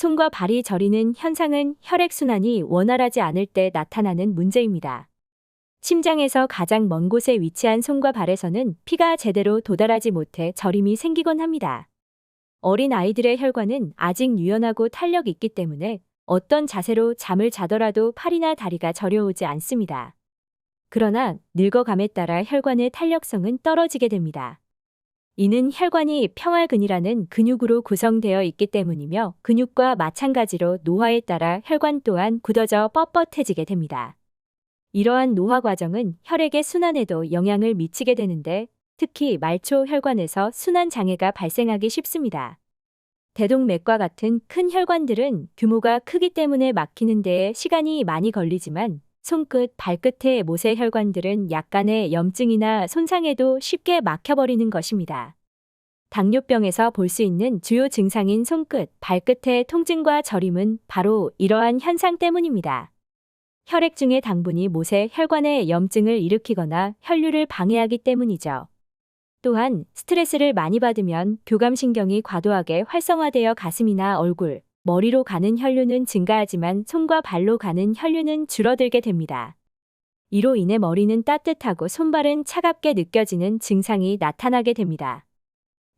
손과 발이 저리는 현상은 혈액순환이 원활하지 않을 때 나타나는 문제입니다. 심장에서 가장 먼 곳에 위치한 손과 발에서는 피가 제대로 도달하지 못해 저림이 생기곤 합니다. 어린 아이들의 혈관은 아직 유연하고 탄력 있기 때문에 어떤 자세로 잠을 자더라도 팔이나 다리가 저려오지 않습니다. 그러나 늙어감에 따라 혈관의 탄력성은 떨어지게 됩니다. 이는 혈관이 평활근이라는 근육으로 구성되어 있기 때문이며 근육과 마찬가지로 노화에 따라 혈관 또한 굳어져 뻣뻣해지게 됩니다. 이러한 노화 과정은 혈액의 순환에도 영향을 미치게 되는데 특히 말초 혈관에서 순환 장애가 발생하기 쉽습니다. 대동맥과 같은 큰 혈관들은 규모가 크기 때문에 막히는 데에 시간이 많이 걸리지만 손끝, 발끝의 모세 혈관들은 약간의 염증이나 손상에도 쉽게 막혀버리는 것입니다. 당뇨병에서 볼 수 있는 주요 증상인 손끝, 발끝의 통증과 저림은 바로 이러한 현상 때문입니다. 혈액 중의 당분이 못의 혈관에 염증을 일으키거나 혈류를 방해하기 때문이죠. 또한 스트레스를 많이 받으면 교감신경이 과도하게 활성화되어 가슴이나 얼굴, 머리로 가는 혈류는 증가하지만 손과 발로 가는 혈류는 줄어들게 됩니다. 이로 인해 머리는 따뜻하고 손발은 차갑게 느껴지는 증상이 나타나게 됩니다.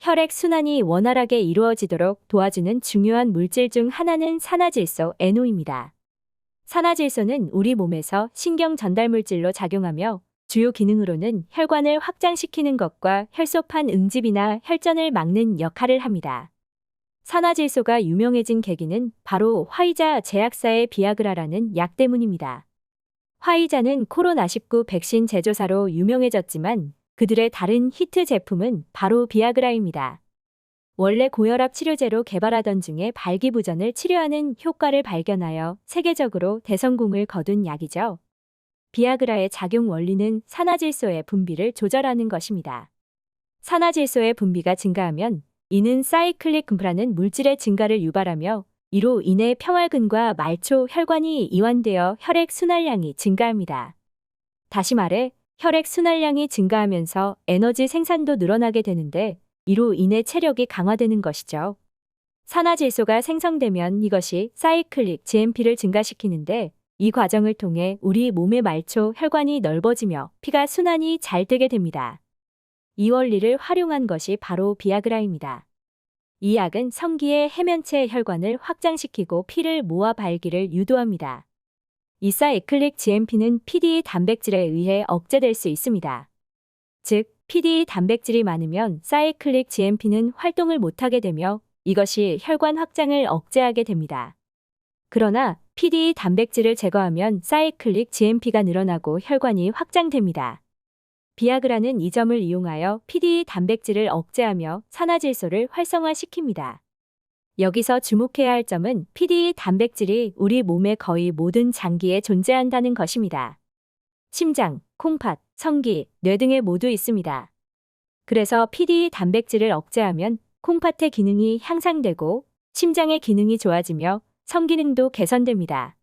혈액 순환이 원활하게 이루어지도록 도와주는 중요한 물질 중 하나는 산화질소 NO입니다. 산화질소는 우리 몸에서 신경 전달 물질로 작용하며 주요 기능으로는 혈관을 확장시키는 것과 혈소판 응집이나 혈전을 막는 역할을 합니다. 산화질소가 유명해진 계기는 바로 화이자 제약사의 비아그라라는 약 때문입니다. 화이자는 코로나19 백신 제조사로 유명해졌지만 그들의 다른 히트 제품은 바로 비아그라입니다. 원래 고혈압 치료제로 개발하던 중에 발기부전을 치료하는 효과를 발견하여 세계적으로 대성공을 거둔 약이죠. 비아그라의 작용 원리는 산화질소의 분비를 조절하는 것입니다. 산화질소의 분비가 증가하면 이는 사이클릭 금프라는 물질의 증가를 유발하며 이로 인해 평활근과 말초 혈관이 이완되어 혈액 순환량이 증가합니다. 다시 말해 혈액 순환량이 증가하면서 에너지 생산도 늘어나게 되는데 이로 인해 체력이 강화되는 것이죠. 산화질소가 생성되면 이것이 사이클릭 GMP를 증가시키는데 이 과정을 통해 우리 몸의 말초 혈관이 넓어지며 피가 순환이 잘 되게 됩니다. 이 원리를 활용한 것이 바로 비아그라입니다. 이 약은 성기의 해면체 혈관을 확장시키고 피를 모아 발기를 유도합니다. 이사이클릭 GMP는 PD 단백질에 의해 억제될 수 있습니다. 즉, PD 단백질이 많으면 사이클릭 GMP는 활동을 못하게 되며 이것이 혈관 확장을 억제하게 됩니다. 그러나 PD 단백질을 제거하면 사이클릭 GMP가 늘어나고 혈관이 확장됩니다. 비아그라는 이 점을 이용하여 PD 단백질을 억제하며 산화질소를 활성화시킵니다. 여기서 주목해야 할 점은 PD 단백질이 우리 몸의 거의 모든 장기에 존재한다는 것입니다. 심장, 콩팥, 성기, 뇌 등에 모두 있습니다. 그래서 PD 단백질을 억제하면 콩팥의 기능이 향상되고 심장의 기능이 좋아지며 성기능도 개선됩니다.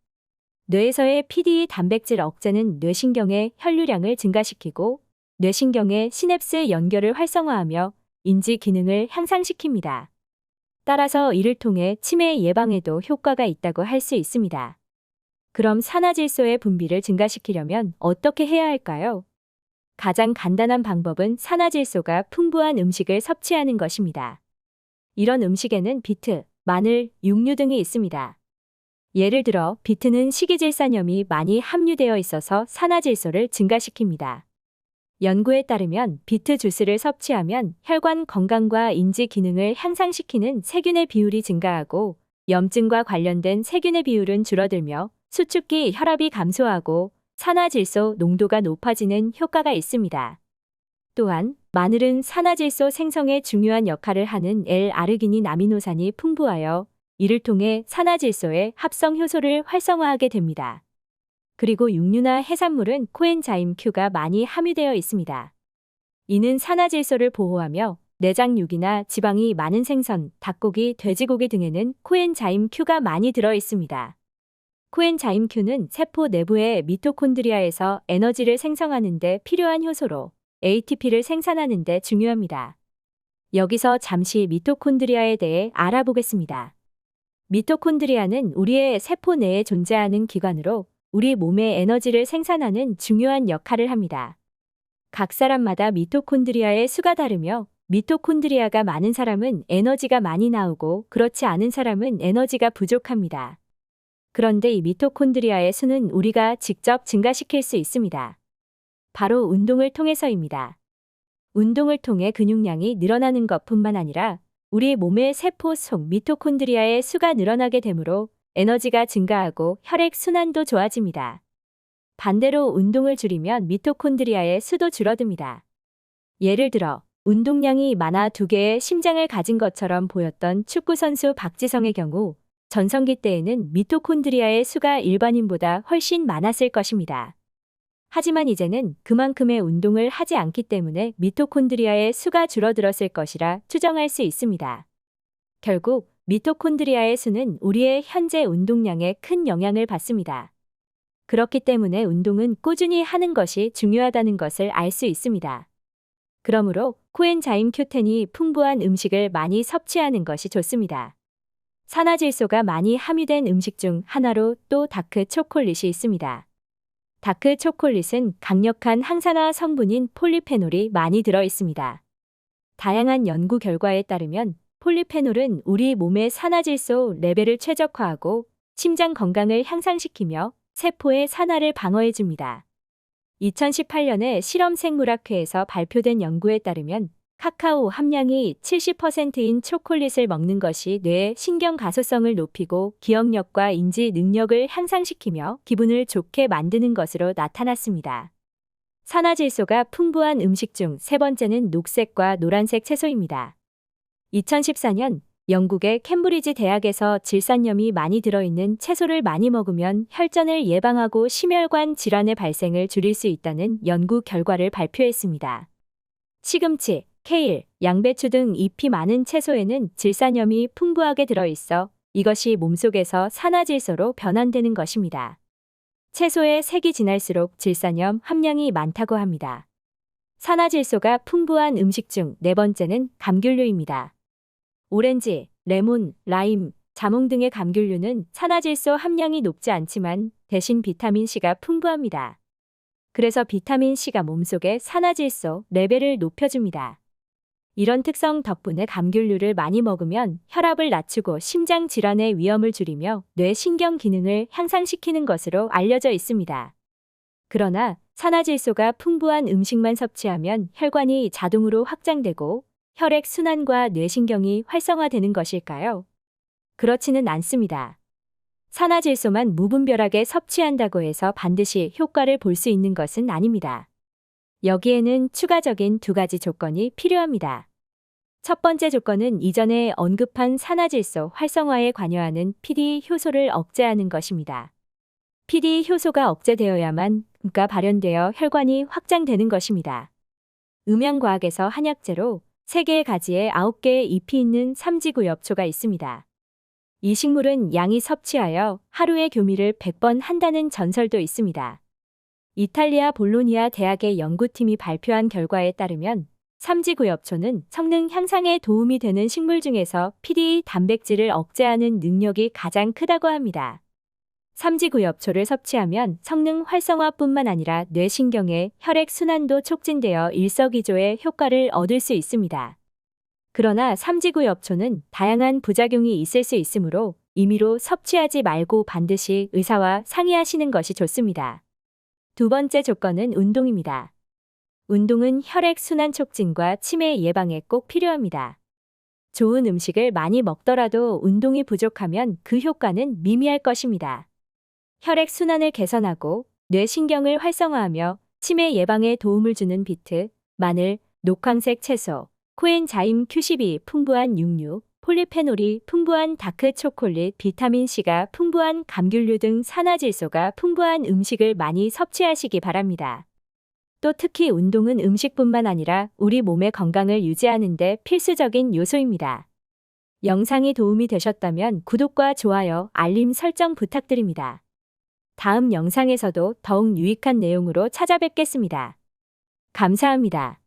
뇌에서의 PD 단백질 억제는 뇌신경의 혈류량을 증가시키고 뇌신경의 시냅스 연결을 활성화하며 인지 기능을 향상시킵니다. 따라서 이를 통해 치매 예방에도 효과가 있다고 할 수 있습니다. 그럼 산화질소의 분비를 증가시키려면 어떻게 해야 할까요? 가장 간단한 방법은 산화질소가 풍부한 음식을 섭취하는 것입니다. 이런 음식에는 비트, 마늘, 육류 등이 있습니다. 예를 들어 비트는 식이질산염이 많이 함유되어 있어서 산화질소를 증가시킵니다. 연구에 따르면 비트 주스를 섭취하면 혈관 건강과 인지 기능을 향상시키는 세균의 비율이 증가하고 염증과 관련된 세균의 비율은 줄어들며 수축기 혈압이 감소하고 산화질소 농도가 높아지는 효과가 있습니다. 또한 마늘은 산화질소 생성에 중요한 역할을 하는 L-아르기닌 아미노산이 풍부하여 이를 통해 산화질소의 합성 효소를 활성화하게 됩니다. 그리고 육류나 해산물은 코엔자임 Q가 많이 함유되어 있습니다. 이는 산화질소를 보호하며 내장육이나 지방이 많은 생선, 닭고기, 돼지고기 등에는 코엔자임 Q가 많이 들어 있습니다. 코엔자임 Q는 세포 내부의 미토콘드리아에서 에너지를 생성하는 데 필요한 효소로 ATP를 생산하는 데 중요합니다. 여기서 잠시 미토콘드리아에 대해 알아보겠습니다. 미토콘드리아는 우리의 세포 내에 존재하는 기관으로 우리 몸의 에너지를 생산하는 중요한 역할을 합니다. 각 사람마다 미토콘드리아의 수가 다르며 미토콘드리아가 많은 사람은 에너지가 많이 나오고 그렇지 않은 사람은 에너지가 부족합니다. 그런데 이 미토콘드리아의 수는 우리가 직접 증가시킬 수 있습니다. 바로 운동을 통해서입니다. 운동을 통해 근육량이 늘어나는 것뿐만 아니라 우리 몸의 세포 속 미토콘드리아의 수가 늘어나게 되므로 에너지가 증가하고 혈액 순환도 좋아집니다. 반대로 운동을 줄이면 미토콘드리아의 수도 줄어듭니다. 예를 들어 운동량이 많아 두 개의 심장을 가진 것처럼 보였던 축구선수 박지성의 경우 전성기 때에는 미토콘드리아의 수가 일반인보다 훨씬 많았을 것입니다. 하지만 이제는 그만큼의 운동을 하지 않기 때문에 미토콘드리아의 수가 줄어들었을 것이라 추정할 수 있습니다. 결국 미토콘드리아의 수는 우리의 현재 운동량에 큰 영향을 받습니다. 그렇기 때문에 운동은 꾸준히 하는 것이 중요하다는 것을 알 수 있습니다. 그러므로 코엔자임 큐텐이 풍부한 음식을 많이 섭취하는 것이 좋습니다. 산화질소가 많이 함유된 음식 중 하나로 또 다크 초콜릿이 있습니다. 다크 초콜릿은 강력한 항산화 성분인 폴리페놀이 많이 들어 있습니다. 다양한 연구 결과에 따르면 폴리페놀은 우리 몸의 산화질소 레벨을 최적화하고 심장 건강을 향상시키며 세포의 산화를 방어해 줍니다. 2018년에 실험 생물학회에서 발표된 연구에 따르면 카카오 함량이 70%인 초콜릿을 먹는 것이 뇌의 신경 가소성을 높이고 기억력과 인지 능력을 향상시키며 기분을 좋게 만드는 것으로 나타났습니다. 산화질소가 풍부한 음식 중 세 번째는 녹색과 노란색 채소입니다. 2014년 영국의 캠브리지 대학에서 질산염이 많이 들어있는 채소를 많이 먹으면 혈전을 예방하고 심혈관 질환의 발생을 줄일 수 있다는 연구 결과를 발표했습니다. 시금치, 케일, 양배추 등 잎이 많은 채소에는 질산염이 풍부하게 들어있어 이것이 몸속에서 산화질소로 변환되는 것입니다. 채소의 색이 진할수록 질산염 함량이 많다고 합니다. 산화질소가 풍부한 음식 중 네 번째는 감귤류입니다. 오렌지, 레몬, 라임, 자몽 등의 감귤류는 산화질소 함량이 높지 않지만 대신 비타민C가 풍부합니다. 그래서 비타민C가 몸속의 산화질소 레벨을 높여줍니다. 이런 특성 덕분에 감귤류를 많이 먹으면 혈압을 낮추고 심장 질환의 위험을 줄이며 뇌 신경 기능을 향상시키는 것으로 알려져 있습니다. 그러나 산화질소가 풍부한 음식만 섭취하면 혈관이 자동으로 확장되고 혈액 순환과 뇌신경이 활성화되는 것일까요? 그렇지는 않습니다. 산화질소만 무분별하게 섭취한다고 해서 반드시 효과를 볼 수 있는 것은 아닙니다. 여기에는 추가적인 두 가지 조건이 필요합니다. 첫 번째 조건은 이전에 언급한 산화질소 활성화에 관여하는 PD 효소를 억제하는 것입니다. PD 효소가 억제되어야만 가 발현되어 혈관이 확장되는 것입니다. 음양과학에서 한약재로 3개의 가지에 9개의 잎이 있는 삼지구엽초가 있습니다. 이 식물은 양이 섭취하여 하루의 교미를 100번 한다는 전설도 있습니다. 이탈리아 볼로니아 대학의 연구팀이 발표한 결과에 따르면 삼지구엽초는 성능 향상에 도움이 되는 식물 중에서 PD 단백질을 억제하는 능력이 가장 크다고 합니다. 삼지구엽초를 섭취하면 성능 활성화뿐만 아니라 뇌신경의 혈액 순환도 촉진되어 일석이조의 효과를 얻을 수 있습니다. 그러나 삼지구엽초는 다양한 부작용이 있을 수 있으므로 임의로 섭취하지 말고 반드시 의사와 상의하시는 것이 좋습니다. 두 번째 조건은 운동입니다. 운동은 혈액순환 촉진과 치매 예방에 꼭 필요합니다. 좋은 음식을 많이 먹더라도 운동이 부족하면 그 효과는 미미할 것입니다. 혈액 순환을 개선하고 뇌신경을 활성화하며 치매 예방에 도움을 주는 비트, 마늘, 녹황색 채소, 코엔자임 Q12 풍부한 육류, 폴리페놀이 풍부한 다크 초콜릿, 비타민C가 풍부한 감귤류 등 산화질소가 풍부한 음식을 많이 섭취하시기 바랍니다. 또 특히 운동은 음식뿐만 아니라 우리 몸의 건강을 유지하는 데 필수적인 요소입니다. 영상이 도움이 되셨다면 구독과 좋아요, 알림 설정 부탁드립니다. 다음 영상에서도 더욱 유익한 내용으로 찾아뵙겠습니다. 감사합니다.